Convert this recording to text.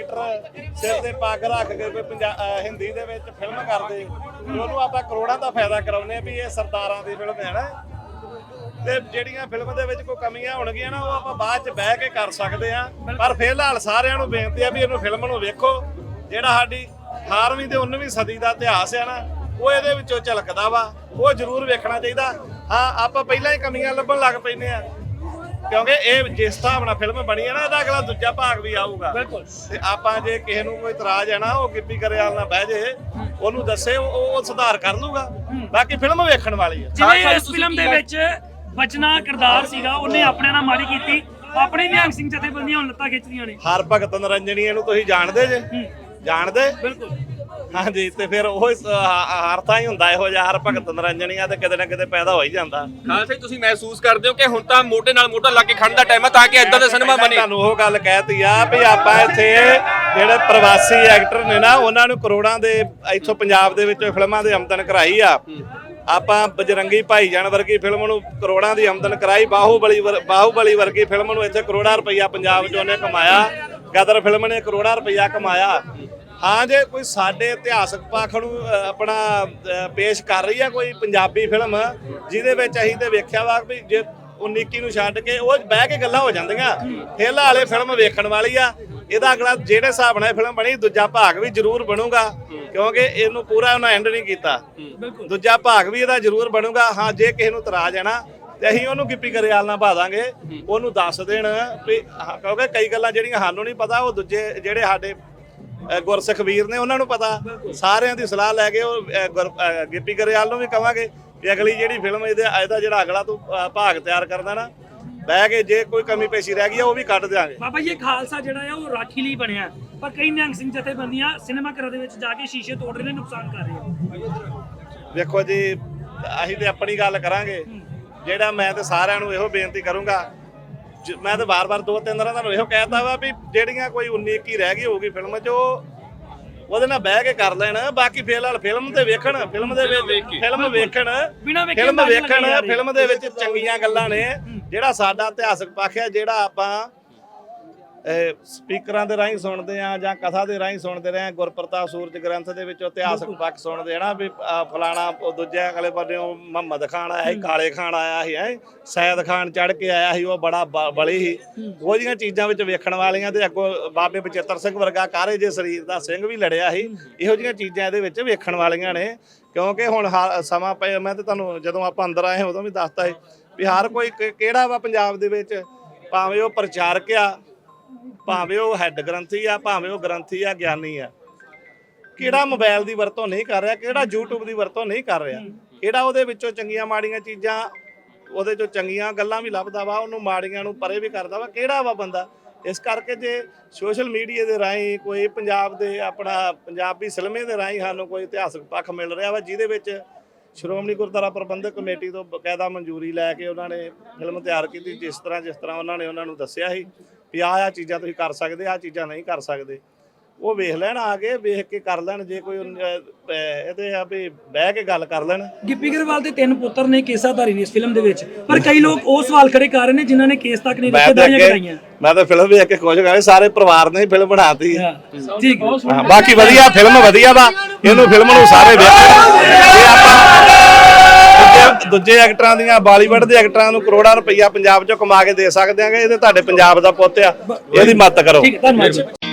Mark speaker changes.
Speaker 1: Actor ਸਿਰ ਤੇ ਪੱਗ ਰੱਖ ਕੇ ਕੋਈ ਪੰਜਾ- ਅਹ ਹਿੰਦੀ ਦੇ ਵਿੱਚ ਫਿਲਮ ਕਰਦੇ। ਉਹਨੂੰ ਆਪਾਂ ਕਰੋੜਾਂ ਦਾ ਫਾਇਦਾ ਕਰਾਉਨੇ ਵੀ ਇਹ ਸਰਦਾਰਾਂ ਦੀ ਫਿਲਮ ਹੈ ਨਾ। ਤੇ ਜਿਹੜੀਆਂ ਫਿਲਮ ਦੇ ਵਿੱਚ ਕੋਈ ਕਮੀਆਂ ਹੋਣਗੀਆਂ ਨਾ, ਉਹ ਆਪਾਂ ਬਾਅਦ ਚ ਬਹਿ ਕੇ ਕਰ ਸਕਦੇ ਆ ਪਰ ਫਿਲਹਾਲ ਸਾਰਿਆਂ ਨੂੰ ਬੇਨਤੀ ਆ ਵੀ ਇਹਨੂੰ ਫਿਲਮ ਨੂੰ ਵੇਖੋ। ਜਿਹੜਾ ਸਾਡੀ 18ਵੀਂ ਤੇ 19ਵੀਂ ਸਦੀ ਦਾ ਇਤਿਹਾਸ ਆ ਨਾ, ਉਹ ਇਹਦੇ ਵਿੱਚੋਂ ਝਲਕਦਾ ਵਾ। ਉਹ ਜ਼ਰੂਰ ਵੇਖਣਾ ਚਾਹੀਦਾ। ਹਾਂ, ਆਪਾਂ ਪਹਿਲਾਂ ਹੀ ਕਮੀਆਂ ਲੱਭਣ ਲੱਗ ਪੈਨੇ ਆ ਕਿਉਂਕਿ ਇਹ ਜਿਸ ਹਿਸਾਬ ਨਾਲ ਫਿਲਮ ਬਣੀ ਹੈ ਨਾ ਇਹਦਾ ਅਗਲਾ ਦੂਜਾ ਭਾਗ ਵੀ ਆਊਗਾ।
Speaker 2: ਬਿਲਕੁਲ।
Speaker 1: ਤੇ ਆਪਾਂ ਜੇ ਕਿਸੇ ਨੂੰ ਕੋਈ ਇਤਰਾਜ਼ ਹੈ ਨਾ ਉਹ ਗਿੱਪੀ ਗਰੇਵਾਲ ਨਾਲ ਬਹਿ ਜੇ ਉਹਨੂੰ ਦੱਸੇ ਉਹ ਉਹ ਸੁਧਾਰ ਕਰ ਲੂਗਾ ਬਾਕੀ ਫਿਲਮ ਵੇਖਣ ਵਾਲੀ ਹੈ।
Speaker 2: ਜਿਵੇਂ ਇਸ ਫਿਲਮ ਦੇ ਵਿੱਚ ਬਚਨਾ ਕਿਰਦਾਰ ਸੀਗਾ ਉਹਨੇ ਆਪਣੇ ਨਾਲ ਮਾੜੀ ਕੀਤੀ। ਆਪਣੇ ਨਿਹੰਗ ਸਿੰਘ ਜਥੇਬੰਦੀਆਂ ਹੁਣ ਲੱਤਾਂ ਖਿੱਚਦੀਆਂ ਨੇ।
Speaker 1: ਹਰ ਭਗਤ ਨਰੰਜਣੀ ਇਹਨੂੰ ਤੁਸੀਂ ਜਾਣਦੇ ਜੇ? ਜਾਣਦੇ?
Speaker 2: ਬਿਲਕੁਲ।
Speaker 1: ਹਾਂਜੀ ਤੇ ਫਿਰ ਉਹ ਇਸ, ਹ- ਹਰ ਥਾਂ ਹੀ ਹੁੰਦਾ ਇਹੋ ਜਿਹਾ ਹਰ ਭਗਤ ਨਰੰਜਣੀਆਂ ਤੇ ਕਿਤੇ ਨਾ ਕਿਤੇ ਪੈਦਾ ਹੋ ਹੀ ਜਾਂਦਾ।
Speaker 3: ਖਾਲਸਾ ਜੀ ਤੁਸੀਂ ਮਹਿਸੂਸ ਕਰਦੇ ਹੋ ਕਿ ਹੁਣ ਤਾਂ ਮੋਢੇ ਨਾਲ ਮੋਢਾ ਲਾ ਕੇ ਖੜਨ ਦਾ ਟਾਈਮ ਹੈ ਤਾਂ ਕਿ ਇਦਾਂ ਦਾ ਸਿਨੇਮਾ ਬਣੇ।
Speaker 1: ਤੁਹਾਨੂੰ ਉਹ ਗੱਲ ਕਹਿਤੀ ਆ ਵੀ ਆਪਾਂ ਇੱਥੇ ਜਿਹੜੇ ਪ੍ਰਵਾਸੀ ਐਕਟਰ ਨੇ ਨਾ ਉਹਨਾਂ ਨੂੰ ਕਰੋੜਾਂ ਦੇ ਇੱਥੋਂ ਪੰਜਾਬ ਦੇ ਵਿੱਚੋਂ ਫਿਲਮਾਂ ਦੇ ਆਮਦਨ ਕਰਾਈ ਆ। ਆਪਾਂ ਬਜਰੰਗੀ ਭਾਈਜਾਨ ਵਰਗੀ ਫਿਲਮ ਨੂੰ ਕਰੋੜਾਂ ਦੀ ਆਮਦਨ ਕਰਾਈ ਬਾਹੂਬਲੀ ਵਰ- ਬਾਹੂਬਲੀ ਵਰਗੀ ਫਿਲਮ ਨੂੰ ਇੱਥੇ ਕਰੋੜਾਂ ਰੁਪਈਆ ਪੰਜਾਬ 'ਚ ਉਹਨੇ ਕਮਾਇਆ। ਗਦਰ ਫਿਲਮ ਨੇ ਕਰੋੜਾਂ ਰੁਪਈਆ ਕਮਾਇਆ। ਹਾਂ ਜੇ ਕੋਈ ਸਾਡੇ ਇਤਿਹਾਸਕ ਪੱਖ ਨੂੰ ਆਪਣਾ ਪੇਸ਼ ਕਰ ਰਹੀ ਆ ਕੋਈ ਪੰਜਾਬੀ ਫਿਲਮ ਜਿਹਦੇ ਵਿੱਚ ਅਸੀਂ ਤੇ ਵੇਖਿਆ ਵਾ ਵੀ ਜੇ 19 ਨੂੰ ਛੱਡ ਕੇ ਉਹ ਬਹਿ ਕੇ ਗੱਲਾਂ ਹੋ ਜਾਂਦੀਆਂ। ਫੇਲਾ ਵਾਲੇ ਫਿਲਮ ਵੇਖਣ ਵਾਲੀ ਆ। ਇਹਦਾ ਅਗਲਾ ਜਿਹੜੇ ਹਿਸਾਬ ਨਾਲ ਫਿਲਮ ਬਣੀ ਦੂਜਾ ਭਾਗ ਵੀ ਜ਼ਰੂਰ ਬਣੂਗਾ ਕਿਉਂਕਿ ਇਹਨੂੰ ਪੂਰਾ ਉਹਨਾਂ ਐਂਡ ਨਹੀਂ ਕੀਤਾ। ਦੂਜਾ ਭਾਗ ਵੀ ਇਹਦਾ ਜ਼ਰੂਰ ਬਣੂਗਾ। ਹਾਂ ਜੇ ਕਿਸੇ ਨੂੰ ਇਤਰਾਜ਼ ਹੈ ਨਾ ਤੇ ਅਸੀਂ ਉਹਨੂੰ ਗਿੱਪੀ ਗਰੇਵਾਲ ਨਾਲ ਪਾ ਦਾਂਗੇ। ਉਹਨੂੰ ਦੱਸ ਦੇਣ ਵੀ ਕਿਉਂਕਿ ਕਈ ਗੱਲਾਂ ਜਿਹੜੀਆਂ ਸਾਨੂੰ ਨਹੀਂ ਪਤਾ ਉਹ ਦੂਜੇ ਜਿਹੜੇ ਸਾਡੇ ਗੁਰਸਿੱਖ ਵੀਰ ਨੇ ਉਹਨਾਂ ਨੂੰ ਪਤਾ। ਸਾਰਿਆਂ ਦੀ ਸਲਾਹ ਲੈ ਕੇ ਉਹ ਗਿੱਪੀ ਗਰੇਵਾਲ ਨੂੰ ਵੀ ਕਵਾਂਗੇ ਕਿ ਅਗਲੀ ਜਿਹੜੀ ਫਿਲਮ ਇਹਦੇ ਇਹਦਾ ਜਿਹੜਾ ਅਗਲਾ ਤੂੰ ਭਾਗ ਤਿਆਰ ਕਰਦਾ ਨਾ ਬਹਿ ਕੇ ਜੇ ਕੋਈ ਕਮੀ ਪੇਸ਼ੀ ਰਹਿ ਗਈ ਆ ਉਹ ਵੀ ਕੱਢ ਦਿਆਂਗੇ।
Speaker 2: ਬਾਬਾ ਜੀ ਇਹ ਖਾਲਸਾ ਜਿਹੜਾ ਹੈ ਉਹ ਰਾਖੀ ਲਈ ਬਣਿਆ। ਪਰ ਕਈ ਨਿਹੰਗ ਸਿੰਘ ਜਥੇਬੰਦੀਆਂ ਸਿਨੇਮਾ ਘਰਾਂ ਦੇ ਵਿੱਚ ਜਾ ਕੇ ਸ਼ੀਸ਼ੇ ਤੋੜ ਰਹੇ ਨੇ ਨੁਕਸਾਨ ਕਰ ਰਹੇ ਨੇ।
Speaker 1: ਵੇਖੋ ਜੀ ਅਸੀਂ ਤੇ ਆਪਣੀ ਗੱਲ ਕਰਾਂਗੇ। ਜਿਹੜਾ ਮੈਂ ਤੇ ਸਾਰਿਆਂ ਨੂੰ ਇਹੋ ਬੇਨਤੀ ਕਰੂੰਗਾ ਜ- ਮੈਂ ਤੇ ਬਾਰ-ਬਾਰ ਦੋ ਤਿੰਨ ਦਿਨਾਂ ਤੁਹਾਨੂੰ ਇਹੋ ਕਹਿਤਾ ਵਾ ਵੀ ਜਿਹੜੀਆਂ ਕੋਈ 19 21 ਰਹਿ ਗਈ ਹੋਊਗੀ ਫਿਲਮ 'ਚ ਉਹ ਉਹਦੇ ਨਾਲ ਬਹਿ ਕੇ ਕਰ ਲੈਣ। ਬਾਕੀ ਫਿਲਹਾਲ ਫਿਲਮ ਤੇ ਵੇਖਣ ਫਿਲਮ ਦੇ ਵਿੱਚ ਫਿਲਮ ਵੇਖਣ
Speaker 2: ਬਿਨਾਂ ਵੇਖੇ
Speaker 1: ਫਿਲਮ
Speaker 2: ਅੰਦਾਜ਼ਾ
Speaker 1: ਵੇਖਣ। ਫਿਲਮ ਦੇ ਵਿੱਚ ਚੰਗੀਆਂ ਗੱਲਾਂ ਨੇ। ਜਿਹੜਾ ਸਾਡਾ ਇਤਿਹਾਸਕ ਪੱਖ ਹੈ ਜਿਹੜਾ ਆਪਾਂ ਸਪੀਕਰਾਂ ਦੇ ਰਾਹੀਂ ਸੁਣਦੇ ਆ ਜਾਂ ਕਥਾ ਦੇ ਰਾਹੀਂ ਸੁਣਦੇ ਰਹੇ ਗੁਰਪ੍ਰਤਾਪ ਸੂਰਜ ਗ੍ਰੰਥ ਦੇ ਵਿੱਚੋਂ ਇਤਿਹਾਸਕ ਪੱਖ ਸੁਣਦੇ ਆ ਨਾ ਵੀ ਫਲਾਣਾ ਉਹ ਦੂਜੇ ਅਗਲੇ ਪਾਸਿਓਂ ਮੁਹੰਮਦ ਖਾਨ ਆਇਆ ਸੀ ਕਾਲੇ ਖਾਨ ਆਇਆ ਸੀ ਹੈ ਸੈਦ ਖਾਨ ਚੜ ਕੇ ਆਇਆ ਸੀ ਉਹ ਬੜਾ ਬਲੀ ਸੀ। ਉਹ ਜੀਆਂ ਚੀਜ਼ਾਂ ਵਿੱਚ ਵੇਖਣ ਵਾਲੀਆਂ ਤੇ ਅੱਗੋਂ ਬਾਬੇ ਬਚਿੱਤਰ ਸਿੰਘ ਵਰਗਾ ਕਾਰੇ ਜੇ ਸਰੀਰ ਦਾ ਸਿੰਘ ਵੀ ਲੜਿਆ ਸੀ ਇਹੋ ਜੀਆਂ ਚੀਜ਼ਾਂ ਇਹਦੇ ਵਿੱਚ ਵੇਖਣ ਵਾਲੀਆਂ ਨੇ। ਕਿਉਂਕਿ ਹੁਣ ਸਮਾਂ ਪਏ ਮੈਂ ਤੇ ਤੁਹਾਨੂੰ ਜਦੋਂ ਆਪਾਂ ਅੰਦਰ ਆਏ ਉਦੋਂ ਵੀ ਦੱਸਤਾ ਸੀ ਵੀ ਹਰ ਕੋਈ ਕਿਹੜਾ ਵਾ ਪੰਜਾਬ ਦੇ ਵਿੱਚ ਭਾਵੇਂ ਉਹ ਪ੍ਰਚਾਰਕ ਆ ਭਾਵੇਂ ਉਹ ਹੈੱਡ ਗ੍ਰੰਥੀ ਆ, ਭਾਵੇਂ ਉਹ ਗ੍ਰੰਥੀ ਆ, ਗਿਆਨੀ ਆ। ਕਿਹੜਾ ਮੋਬਾਈਲ ਦੀ ਵਰਤੋਂ ਨਹੀਂ ਕਰ ਰਿਹਾ, ਕਿਹੜਾ YouTube ਦੀ ਵਰਤੋਂ ਨਹੀਂ ਕਰ ਰਿਹਾ? ਕਿਹੜਾ ਉਹਦੇ ਵਿੱਚੋਂ ਚੰਗੀਆਂ ਮਾੜੀਆਂ ਚੀਜ਼ਾਂ, ਉਹਦੇ ਚੋਂ ਚੰਗੀਆਂ ਗੱਲਾਂ ਵੀ ਲੱਭਦਾ ਵਾ, ਉਹਨੂੰ ਮਾੜੀਆਂ ਨੂੰ ਪਰੇ ਵੀ ਕਰਦਾ ਵਾ, ਕਿਹੜਾ ਵਾ ਬੰਦਾ? ਇਸ ਕਰਕੇ ਜੇ ਸੋਸ਼ਲ ਮੀਡੀਆ ਦੇ ਰਾਹੀਂ ਕੋਈ ਪੰਜਾਬ ਦੇ ਆਪਣਾ ਪੰਜਾਬੀ ਸਿਲਮੇ ਦੇ ਰਾਹੀਂ ਸਾਨੂੰ ਕੋਈ ਇਤਿਹਾਸਕ ਪੱਖ ਮਿਲ ਰਿਹਾ ਵਾ, ਜਿਹਦੇ ਵਿੱਚ ਸ਼੍ਰੋਮਣੀ ਗੁਰਦੁਆਰਾ ਪ੍ਰਬੰਧਕ ਕਮੇਟੀ ਤੋਂ ਬਕਾਇਦਾ ਮਨਜ਼ੂਰੀ ਲੈ ਕੇ ਉਹਨਾਂ ਨੇ ਫਿਲਮ ਤਿਆਰ ਕੀਤੀ, ਜਿਸ ਤਰ੍ਹਾਂ ਜਿਸ ਤਰ੍ਹਾਂ ਉਹਨਾਂ ਨੇ ਉਹਨਾਂ ਨੂੰ ਦੱਸਿਆ ਸੀ। ਵੀ ਆਹ ਆਹ ਚੀਜ਼ਾਂ ਤੁਸੀਂ ਕਰ ਸਕਦੇ ਆਹ ਚੀਜ਼ਾਂ ਨਹੀਂ ਕਰ ਸਕਦੇ। ਉਹ ਵੇਖ ਲੈਣ ਆ ਕੇ ਵੇਖ ਕੇ ਕਰ ਲੈਣ ਜੇ ਕੋਈ ਇਹਦੇ ਆ ਵੀ ਬਹਿ ਕੇ ਗੱਲ ਕਰ ਲੈਣ।
Speaker 2: ਗਿੱਪੀ ਗਰੇਵਾਲ ਦੇ ਤਿੰਨ ਪੁੱਤਰ ਨੇ ਕੇਸਾਧਾਰੀ ਨੇ ਇਸ ਫਿਲਮ ਦੇ ਵਿੱਚ। ਪਰ ਕਈ ਲੋਕ ਉਹ ਸਵਾਲ ਖੜੇ ਕਰ ਰਹੇ ਨੇ ਜਿਨ੍ਹਾਂ ਨੇ ਕੇਸ ਤੱਕ ਨਹੀਂ
Speaker 1: ਅੱਗੇ
Speaker 2: ਕਰਾਈਆਂ
Speaker 1: ਮੈਂ ਤਾਂ ਫਿਲਮ ਵੇਖ ਕੇ ਖੁਸ਼ ਹੋ ਗਿਆ ਸਾਰੇ ਪਰਿਵਾਰ ਨੇ ਫਿਲਮ ਬਣਾਤੀ।
Speaker 2: ਹਾਂ, ਠੀਕ
Speaker 1: ਬਾਕੀ ਵਧੀਆ ਫਿਲਮ ਵਧੀਆ ਵਾ। ਇਹਨੂੰ ਫਿਲਮ ਨੂੰ ਸਾਰੇ ਵੇਖਣ ਦੂਜੇ- ਐਕਟਰਾਂ ਦੀਆਂ, ਬਾਲੀਵੁੱਡ ਦੇ ਐਕਟਰਾਂ ਨੂੰ ਕਰੋੜਾਂ ਰੁਪਈਆ ਪੰਜਾਬ ਚੋਂ ਕਮਾ ਕੇ ਦੇ ਸਕਦੇ ਆਂਗੇ ਇਹਦੇ ਤੁਹਾਡੇ ਪੰਜਾਬ ਦਾ ਪੁੱਤ ਆ, ਇਹਦੀ ਮਦਦ ਕਰੋ।
Speaker 2: ਠੀਕ, ਧੰਨਵਾਦ